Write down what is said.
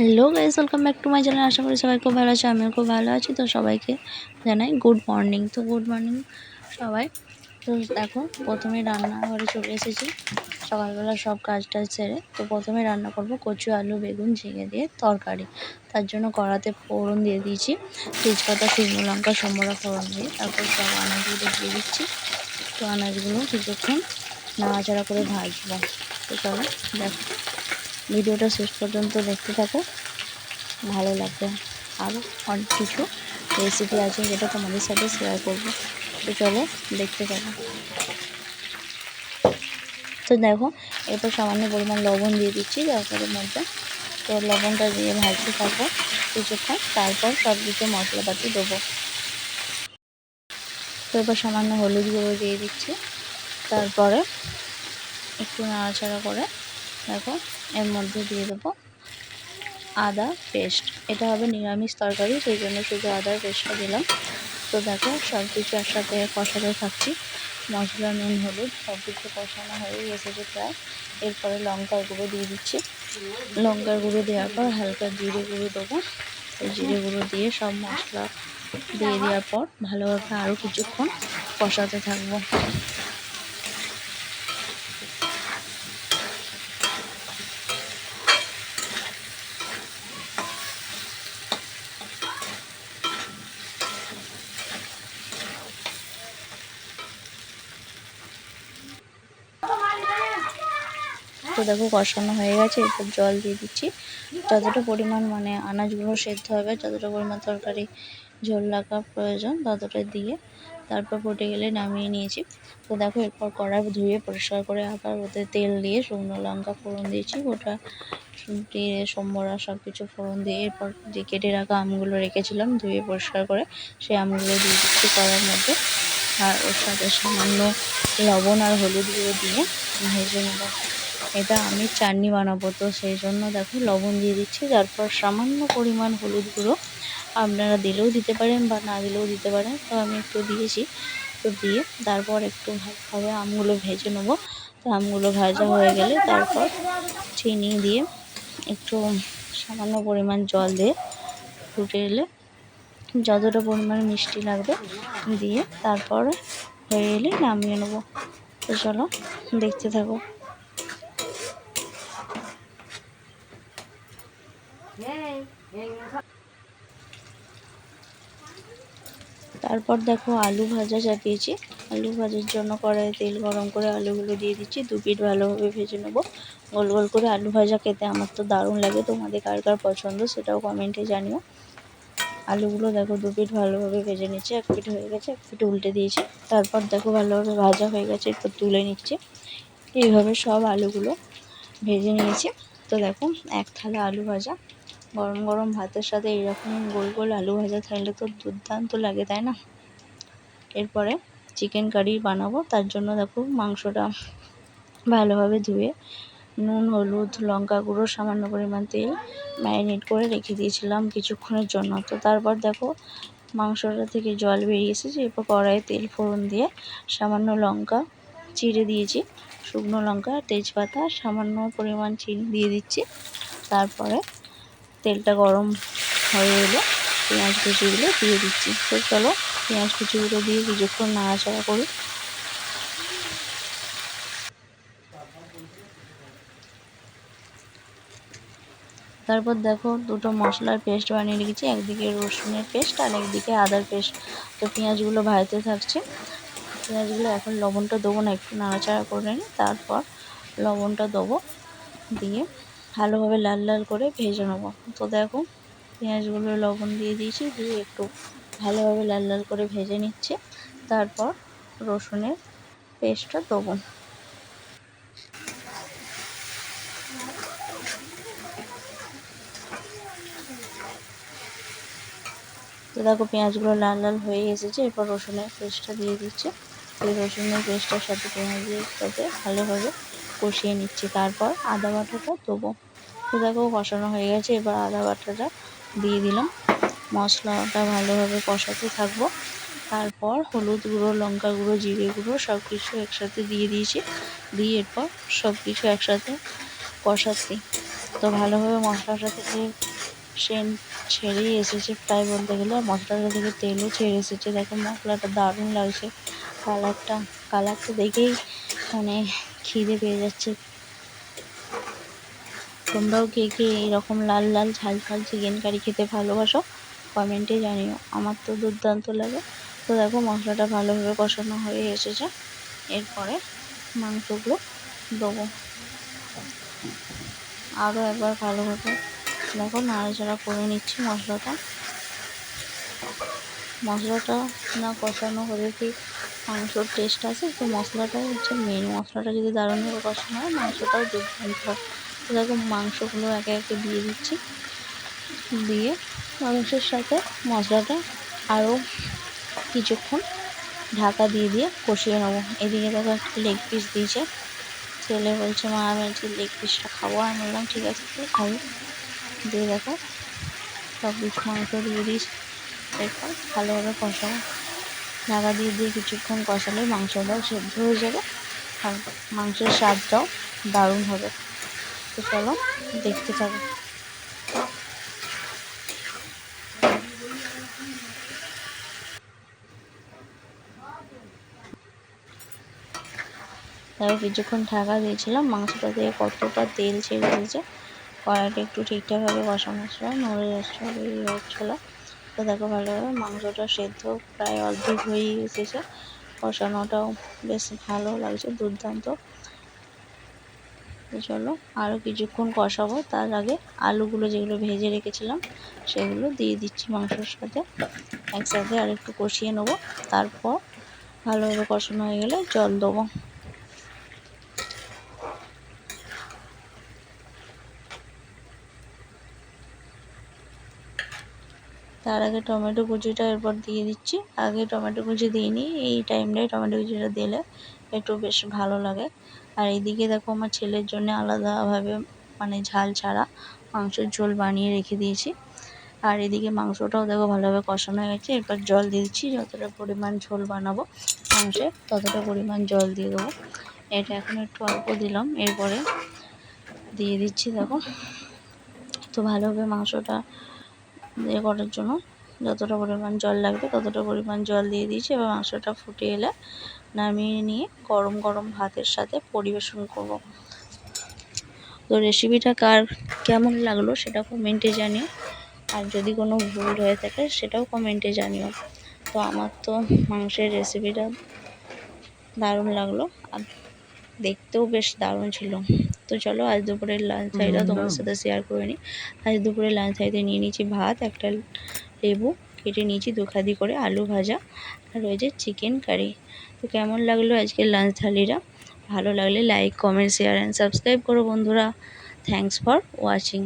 Hello guys welcome back to my channel আশা করি সবাই খুব ভালো আছে, আমিও খুব ভালো আছি। তো সবাইকে জানাই গুড মর্নিং তো গুড মর্নিং সবাই। তো দেখো, প্রথমে রান্নাঘরে চলে এসেছি। সকালবেলা সব কাজ টাজ সেরে তো প্রথমে রান্না করব কচু, আলু, বেগুন, ঝিঙে দিয়ে তরকারি। তার জন্য কড়াতে ফোড়ন দিয়ে দিয়েছি। তেজপাতা, শুকনো লঙ্কা, সম্বরা ফোড়ন দিয়ে তারপর সব আনাজগুলো দিয়ে দিচ্ছি। তো আনাজগুলো কিছুক্ষণ নাড়াচাড়া করে ভাজবো। তো চলো, দেখো। ভিডিওটা শেষ পর্যন্ত দেখতে থাকো। ভালো লাগবে। আরও অনেক কিছু রেসিপি আছে যেটা তোমাদের সাথে শেয়ার করব। তো চলো দেখতে থাকো। তো দেখো, এরপর সামান্য পরিমাণ লবণ দিয়ে দিচ্ছি তরকারির মধ্যে। তো লবণটা দিয়ে ভাজতে থাকব কিছুক্ষণ। তারপর সব কিছু মশলাপাতি দেবো। তো এরপর সামান্য হলুদ গুঁড়ো দিয়ে দিচ্ছি। তারপরে একটু নাড়াচাড়া করে দেখো, এর মধ্যে দিয়ে দেবো আদা পেস্ট এটা হবে নিরামিষ তরকারি, সেই জন্য শুধু আদার পেস্টটা দিলাম। তো দেখো সব কিছু একসাথে কষাতে থাকছি। মশলা, নুন, হলুদ সব কিছু কষানো হয়ে এসেছে প্রায়। এরপরে লঙ্কার গুঁড়ো দিয়ে দিচ্ছি। লঙ্কার গুঁড়ো দেওয়ার পর হালকা জিরে গুঁড়ো দেবো। জিরে গুঁড়ো দিয়ে সব মশলা দিয়ে দেওয়ার পর ভালোভাবে আরও কিছুক্ষণ কষাতে থাকব। তো দেখো কষানো হয়ে গেছে, এরপর জল দিয়ে দিচ্ছি। যতটা পরিমাণ মানে আনাজগুলো সেদ্ধ হবে, যতটা পরিমাণ তরকারি ঝোল রাখা প্রয়োজন, ততটা দিয়ে তারপর ফুটে গেলে নামিয়ে নিয়েছি। তো দেখো এরপর কড়াই ধুয়ে পরিষ্কার করে আবার ওতে তেল দিয়ে শুকনো লঙ্কা ফোড়ন দিয়েছি ওটা দিয়ে সম্বরা সব কিছু ফোড়ন দিয়ে এরপর যে কেটে রাখা আমগুলো রেখেছিলাম ধুয়ে পরিষ্কার করে সেই আমগুলো দিয়ে দিচ্ছি কড়ার মধ্যে। আর ওর সাথে সামান্য লবণ আর হলুদ গুঁড়ো দিয়ে ভেজে নেব। এটা আমি চাটনি বানাবো, তো সেই জন্য দেখো লবণ দিয়ে দিচ্ছি, তারপর সামান্য পরিমাণ হলুদ গুঁড়ো আপনারা দিলেও দিতে পারেন বা না দিলেও দিতে পারেন, তো আমি একটু দিয়েছি, তো দিয়ে তারপর একটু ভালোভাবে আমগুলো ভেজে নেব, তো আমগুলো ভাজা হয়ে গেলে তারপর চিনি দিয়ে একটু সামান্য পরিমাণ জল দিয়ে ফুটে এলে যতটা পরিমাণ মিষ্টি লাগবে দিয়ে তারপরে হয়ে এলে নামিয়ে নেব, তো চলো দেখতে থাকো। তারপর দেখো আলু ভাজা চাপিয়েছি। আলু ভাজার জন্য কড়াইয়ে তেল গরম করে আলুগুলো দিয়ে দিচ্ছি। দু পিঠ ভালোভাবে ভেজে নেব। গোল গোল করে আলু ভাজা খেতে আমার তো দারুণ লাগে। তোমাদের কার কার পছন্দ সেটাও কমেন্টে জানিও। আলুগুলো দেখো দু পিঠ ভালোভাবে ভেজে নিচ্ছে। এক পিঠ হয়ে গেছে, এক পিঠ উল্টে দিয়েছি। তারপর দেখো ভালোভাবে ভাজা হয়ে গেছে একটু তুলে নিচ্ছে। এইভাবে সব আলুগুলো ভেজে নিয়েছি। তো দেখো, এক থালা আলু ভাজা। গরম গরম ভাতের সাথে এইরকম গোল গোল আলু ভাজা থাকলে তো দুর্দান্ত লাগে, তাই না? এরপরে চিকেন কারি বানাবো, তার জন্য দেখো মাংসটা ভালোভাবে ধুয়ে নুন, হলুদ, লঙ্কা গুঁড়ো, সামান্য পরিমাণ তেল ম্যারিনেট করে রেখে দিয়েছিলাম কিছুক্ষণের জন্য। তো তারপর দেখো মাংসটা থেকে জল বেরিয়ে এসেছে, এরপর কড়াইয়ে তেল ফোড়ন দিয়ে সামান্য লঙ্কা চিড়ে দিয়েছি, শুকনো লঙ্কা, তেজপাতা, সামান্য পরিমাণ চিনি দিয়ে দিচ্ছি। তারপরে তেলটা গরম হয়ে এলে, পেঁয়াজ কুচিগুলো দিয়ে দিচ্ছি। তো চলো, পেঁয়াজ কুচিগুলো দিয়ে কিছুক্ষণ নাড়াচাড়া করি। তারপর দেখো, দুটো মশলার পেস্ট বানিয়ে রেখেছি, একদিকে রসুনের পেস্ট আর একদিকে আদার পেস্ট। তো পেঁয়াজগুলো ভাজতে থাকছে। পেঁয়াজগুলো এখন লবণটা দেবো না, একটু নাড়াচাড়া করে নিই, তারপর লবণটা দেবো দিয়ে ভালোভাবে লাল লাল করে ভেজে নেব। তো দেখো, পেঁয়াজগুলো লবণ দিয়ে দিয়েছি, দিয়ে একটু ভালোভাবে লাল লাল করে ভেজে নিচ্ছে। তারপর রসুনের পেস্টটা দেবো। তো দেখো, পেঁয়াজগুলো লাল লাল হয়ে এসেছে, এরপর রসুনের পেস্টটা দিয়ে দিচ্ছে। এই রসুনের পেস্টটার সাথে পেঁয়াজের সাথে ভালোভাবে কষিয়ে নিচ্ছি। তারপর আদা বাটাটা দেবো। তো কষানো হয়ে গেছে। এবার আদা বাটাটা দিয়ে দিলাম। মশলাটা ভালোভাবে কষাতে থাকব। তারপর হলুদ গুঁড়ো, লঙ্কা গুঁড়ো, জিরে গুঁড়ো সব কিছু একসাথে দিয়ে দিয়েছি। দিয়ে এরপর সব কিছু একসাথে কষাচ্ছি। তো ভালোভাবে মশলাটা থেকে সেন্ট ছেড়েই এসেছে প্রায় বলতে গেলে। মশলাটা থেকে তেলও ছেড়ে এসেছে। দেখো মশলাটা দারুণ লাগছে। কালারটা কালারটা দেখেই মানে খিদে পেয়ে যাচ্ছে। তোমরাও কে কে এরকম লাল লাল ঝাল ঝাল চিকেন কারি খেতে ভালোবাসো কমেন্টে জানিও। আমার তো দুর্দান্ত লাগে। তো দেখো, মশলাটা ভালোভাবে কষানো হয়ে এসেছে। এরপরে মাংসগুলো দেবো। আরও একবার ভালোভাবে দেখো, নাড়াচাড়া করে নিচ্ছি মশলাটা। মশলাটা না কষানো হলে কি মাংসর টেস্ট আছে? তো মশলাটাই হচ্ছে মেন মশলাটা যদি দারুণভাবে কষানো হয়, মাংসটাও দুর্দান্ত হয়। তো দেখো মাংসগুলো একে একে দিয়ে দিচ্ছি। দিয়ে মাংসের সাথে মশলাটা আরও কিছুক্ষণ ঢাকা দিয়ে দিয়ে কষিয়ে নেব। এদিকে দেখো একটা লেগ পিস দিয়েছে। ছেলে বলছে, মা, আমি আজকে লেগ পিসটা খাব। আমি বললাম, ঠিক আছে খাব। দিয়ে দেখো সব কিছু মাংস দিয়ে দিস। এরপর ভালোভাবে কষাবো। ঢাকা দিয়ে দিয়ে কিছুক্ষণ কষালে মাংসটাও সেদ্ধ হয়ে যাবে আর মাংসের স্বাদটাও দারুণ হবে। তো চলো, দেখতে থাকো তারপর কিছুক্ষণ ঢাকা দিয়েছিলাম, মাংসটা দিয়ে কতটা তেল ছেড়ে দিয়েছে কড়াইটা একটু ঠিকঠাকভাবে কষা মশলা নড়ে যাচ্ছিল যাচ্ছিল তো দেখো ভালোভাবে মাংসটা সেদ্ধ প্রায় অর্ধেক হয়েই এসেছে কষানোটাও বেশ ভালো লাগছে, দুর্দান্ত। তো চলো আরও কিছুক্ষণ কষাবো। তার আগে আলুগুলো যেগুলো ভেজে রেখেছিলাম, সেগুলো দিয়ে দিচ্ছি মাংসের সাথে। একসাথে আর একটু কষিয়ে নেব। তারপর ভালোভাবে কষানো হয়ে গেলে জল দেবো। তার আগে টমেটো কুচিটা এরপর দিয়ে দিচ্ছি। আগে টমেটো কুচি দিইনি, এই টাইমটায় টমেটো কুচিটা দিলে একটু বেশ ভালো লাগে। আর এইদিকে দেখো আমার ছেলের জন্য আলাদাভাবে মানে ঝাল ছাড়া মাংসের ঝোল বানিয়ে রেখে দিয়েছি। আর এদিকে মাংসটাও দেখো ভালোভাবে কষানো হয়ে গেছে। এরপর জল দিচ্ছি, যতটা পরিমাণ ঝোল বানাবো মাংসে, ততটা পরিমাণ জল দিয়ে দেবো। এটা এখন একটু অল্প দিলাম, এরপরে দিয়ে দিচ্ছি দেখো। তো ভালোভাবে মাংসটা ইয়ে করার জন্য যতটা পরিমাণ জল লাগবে ততটা পরিমাণ জল দিয়ে দিয়েছি এবার মাংসটা ফুটে এলে নামিয়ে নিয়ে গরম গরম ভাতের সাথে পরিবেশন করব। তো রেসিপিটা কার কেমন লাগল সেটা কমেন্টে জানিও। আর যদি কোনো ভুল হয়ে থাকে সেটাও কমেন্টে জানিও। তো আমার তো মাংসের রেসিপিটা দারুণ লাগল আর দেখতেও বেশ দারুণ ছিল। তো চলো আজ দুপুরের লাঞ্চ থাইটা তোমার সাথে শেয়ার করে নিই। আজ দুপুরের লাঞ্চ থাইতে নিয়ে নিয়েছি ভাত একটা লেবু কেটে নিয়েছি দুখাদি করে আলু ভাজা। আর রয়েছে চিকেন কারি তো কেমন লাগল আজকের লাঞ্চ থালিটা? ভালো লাগলে like comment share and subscribe করো বন্ধুরা। Thanks for watching